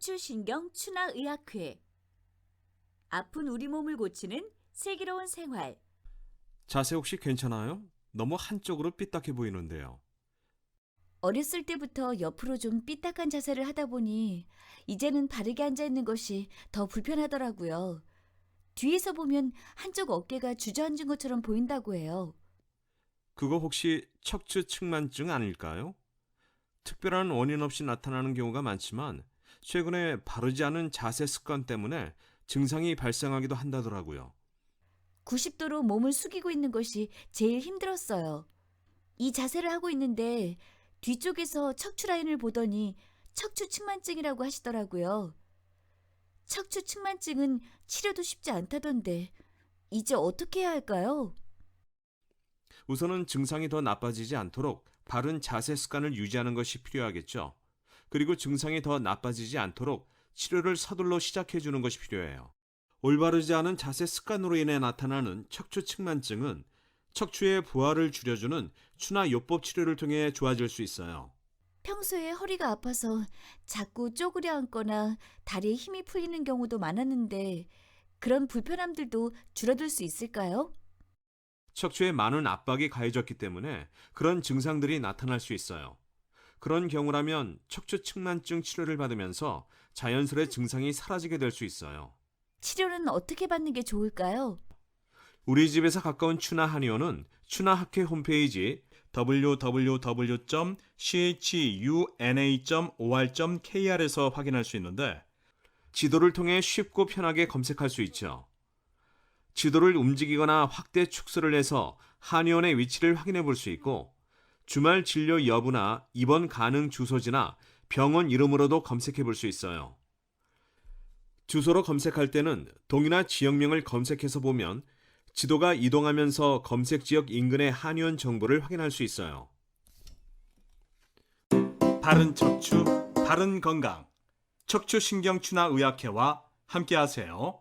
척추신경 추나의학회 아픈 우리 몸을 고치는 슬기로운 생활 자세 혹시 괜찮아요? 너무 한쪽으로 삐딱해 보이는데요. 어렸을 때부터 옆으로 좀 삐딱한 자세를 하다 보니 이제는 바르게 앉아 있는 것이 더 불편하더라고요. 뒤에서 보면 한쪽 어깨가 주저앉은 것처럼 보인다고 해요. 그거 혹시 척추 측만증 아닐까요? 특별한 원인 없이 나타나는 경우가 많지만 최근에 바르지 않은 자세 습관 때문에 증상이 발생하기도 한다더라고요. 90도로 몸을 숙이고 있는 것이 제일 힘들었어요. 이 자세를 하고 있는데 뒤쪽에서 척추 라인을 보더니 척추 측만증이라고 하시더라고요. 척추 측만증은 치료도 쉽지 않다던데 이제 어떻게 해야 할까요? 우선은 증상이 더 나빠지지 않도록 바른 자세 습관을 유지하는 것이 필요하겠죠. 그리고 증상이 더 나빠지지 않도록 치료를 서둘러 시작해 주는 것이 필요해요. 올바르지 않은 자세 습관으로 인해 나타나는 척추 측만증은 척추의 부하를 줄여주는 추나 요법 치료를 통해 좋아질 수 있어요. 평소에 허리가 아파서 자꾸 쪼그려 앉거나 다리에 힘이 풀리는 경우도 많았는데 그런 불편함들도 줄어들 수 있을까요? 척추에 많은 압박이 가해졌기 때문에 그런 증상들이 나타날 수 있어요. 그런 경우라면 척추 측만증 치료를 받으면서 자연스레 증상이 사라지게 될 수 있어요. 치료는 어떻게 받는 게 좋을까요? 우리 집에서 가까운 추나 한의원은 추나 학회 홈페이지 www.chuna.or.kr에서 확인할 수 있는데 지도를 통해 쉽고 편하게 검색할 수 있죠. 지도를 움직이거나 확대 축소를 해서 한의원의 위치를 확인해 볼 수 있고 주말 진료 여부나 입원 가능 주소지나 병원 이름으로도 검색해 볼 수 있어요. 주소로 검색할 때는 동이나 지역명을 검색해서 보면 지도가 이동하면서 검색 지역 인근의 한의원 정보를 확인할 수 있어요. 바른 척추, 바른 건강. 척추신경추나 의학회와 함께하세요.